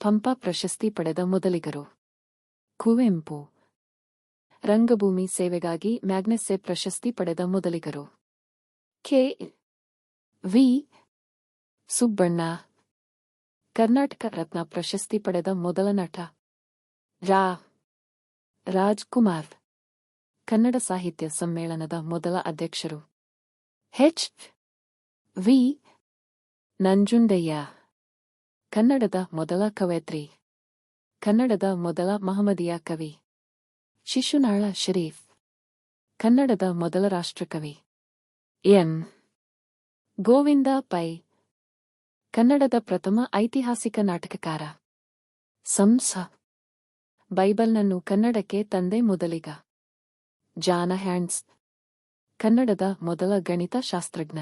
ಪಂಪ ಪ್ರಶಸ್ತಿ ಪಡೆದ ಮೊದಲಿಗರು. ಕುವೆಂಪು. ರಂಗಭೂಮಿ ಸೇವೆಗಾಗಿ ಮ್ಯಾಗ್ನೆಸ್ಸೆ ಪ್ರಶಸ್ತಿ ಪಡೆದ ಮೊದಲಿಗರು. ಕೆ. ವಿ. ಸುಬ್ಬಣ್ಣ. ಕರ್ನಾಟಕ ರತ್ನ ಪ್ರಶಸ್ತಿ ಪಡೆದ ಮೊದಲ ನಟ. ರಾ. ರಾಜ್ಕುಮಾರ್. ಕನ್ನಡ ಸಾಹಿತ್ಯ ಸಮ್ಮೇಳನದ ಮೊದಲ ಅಧ್ಯಕ್ಷರು. H V. ನಂಜುಂಡಯ್ಯ. ಕನ್ನಡದ ಮೊದಲ ಕವಯತ್ರಿ ಕನ್ನಡದ ಮೊದಲ ಮಹಮದಿಯ ಕವಿ. ಶಿಶುನಾಳ ಶರೀಫ್. ಕನ್ನಡದ ಮೊದಲ ರಾಷ್ಟ್ರಕವಿ. ಎನ್. ಗೋವಿಂದ ಪೈ. ಕನ್ನಡದ ಪ್ರಥಮ ಐತಿಹಾಸಿಕ ನಾಟಕಕಾರ. ಸಂಸ. ಬೈಬಲ್ನನ್ನು ಕನ್ನಡಕ್ಕೆ ತಂದೆ ಮೊದಲಿಗ. ಜಾನ ಹ್ಯಾಂಡ್ಸ್. ಕನ್ನಡದ ಮೊದಲ ಗಣಿತ ಶಾಸ್ತ್ರಜ್ಞ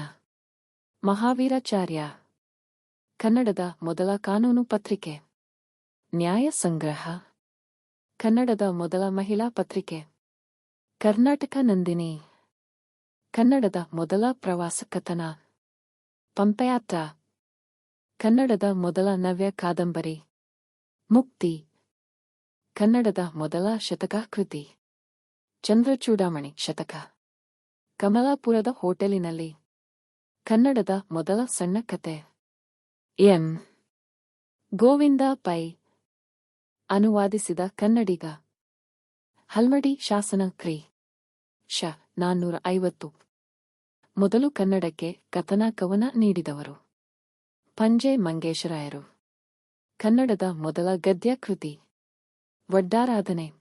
ಮಹಾವೀರಾಚಾರ್ಯ. ಕನ್ನಡದ ಮೊದಲ ಕಾನೂನು ಪತ್ರಿಕೆ. ನ್ಯಾಯ ಸಂಗ್ರಹ. ಕನ್ನಡದ ಮೊದಲ ಮಹಿಳಾ ಪತ್ರಿಕೆ. ಕರ್ನಾಟಕ ನಂದಿನಿ. ಕನ್ನಡದ ಮೊದಲ ಪ್ರವಾಸ ಕಥನ. ಪಂಪಯಾತ್ರ. ಕನ್ನಡದ ಮೊದಲ ನವ್ಯ ಕಾದಂಬರಿ. ಮುಕ್ತಿ. ಕನ್ನಡದ ಮೊದಲ ಶತಕ ಕೃತಿ ಚಂದ್ರಚೂಡಾಮಣಿ ಶತಕ. ಕಮಲಾಪುರದ ಹೋಟೆಲಿನಲ್ಲಿ. ಕನ್ನಡದ ಮೊದಲ ಸಣ್ಣ ಕತೆ. ಎಂ. ಗೋವಿಂದ ಪೈ. ಅನುವಾದಿಸಿದ ಕನ್ನಡಿಗ. ಹಲ್ಮಡಿ ಶಾಸನ ಕ್ರಿ. ಶ. ನಾನ್ನೂರ ಐವತ್ತು. ಮೊದಲು ಕನ್ನಡಕ್ಕೆ ಕಥನ ಕವನ ನೀಡಿದವರು. ಪಂಜೆ ಮಂಗೇಶರಾಯರು. ಕನ್ನಡದ ಮೊದಲ ಗದ್ಯ ಕೃತಿ. ವಡ್ಡಾರಾಧನೆ.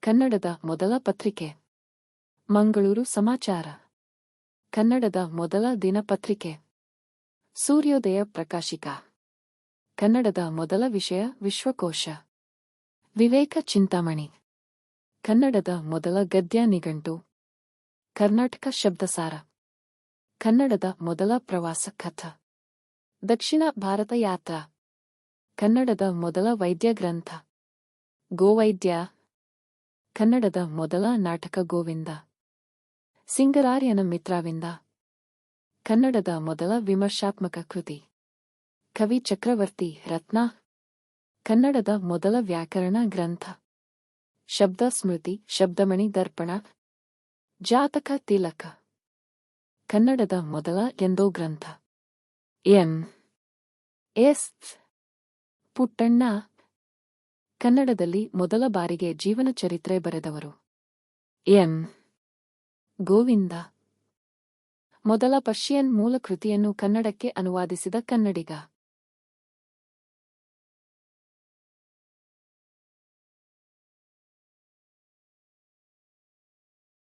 ಕನ್ನಡದ ಮೊದಲ ಪತ್ರಿಕೆ. ಮಂಗಳೂರು ಸಮಾಚಾರ. ಕನ್ನಡದ ಮೊದಲ ದಿನಪತ್ರಿಕೆ. ಸೂರ್ಯೋದಯ ಪ್ರಕಾಶಿಕ. ಕನ್ನಡದ ಮೊದಲ ವಿಷಯ ವಿಶ್ವಕೋಶ. ವಿವೇಕ ಚಿಂತಾಮಣಿ. ಕನ್ನಡದ ಮೊದಲ ಗದ್ಯ ನಿಘಂಟು. ಕರ್ನಾಟಕ ಶಬ್ದಸಾರ. ಕನ್ನಡದ ಮೊದಲ ಪ್ರವಾಸ ಕಥ. ದಕ್ಷಿಣ ಭಾರತ ಯಾತ್ರಾ. ಕನ್ನಡದ ಮೊದಲ ವೈದ್ಯ ಗ್ರಂಥ. ಗೋವೈದ್ಯ. ಕನ್ನಡದ ಮೊದಲ ನಾಟಕ ಗೋವಿಂದ. ಸಿಂಗರಾರ್ಯನ ಮಿತ್ರವಿಂದ. ಕನ್ನಡದ ಮೊದಲ ವಿಮರ್ಶಾತ್ಮಕ ಕೃತಿ. ಕವಿ ಚಕ್ರವರ್ತಿ ರತ್ನ. ಕನ್ನಡದ ಮೊದಲ ವ್ಯಾಕರಣ ಗ್ರಂಥ. ಶಬ್ದ ಸ್ಮೃತಿ, ಶಬ್ದಮಣಿ ದರ್ಪಣ. ಜಾತಕ ತಿಲಕ. ಕನ್ನಡದ ಮೊದಲ ಎಂದೋ ಗ್ರಂಥ. M S. ಪುಟ್ಟಣ್ಣ. ಕನ್ನಡದಲ್ಲಿ ಮೊದಲ ಬಾರಿಗೆ ಜೀವನ ಚರಿತ್ರೆ ಬರೆದವರು. ಎಂ ಗೋವಿಂದ. ಮೊದಲ ಪರ್ಷಿಯನ್ ಮೂಲ ಕೃತಿಯನ್ನು ಕನ್ನಡಕ್ಕೆ ಅನುವಾದಿಸಿದ ಕನ್ನಡಿಗ.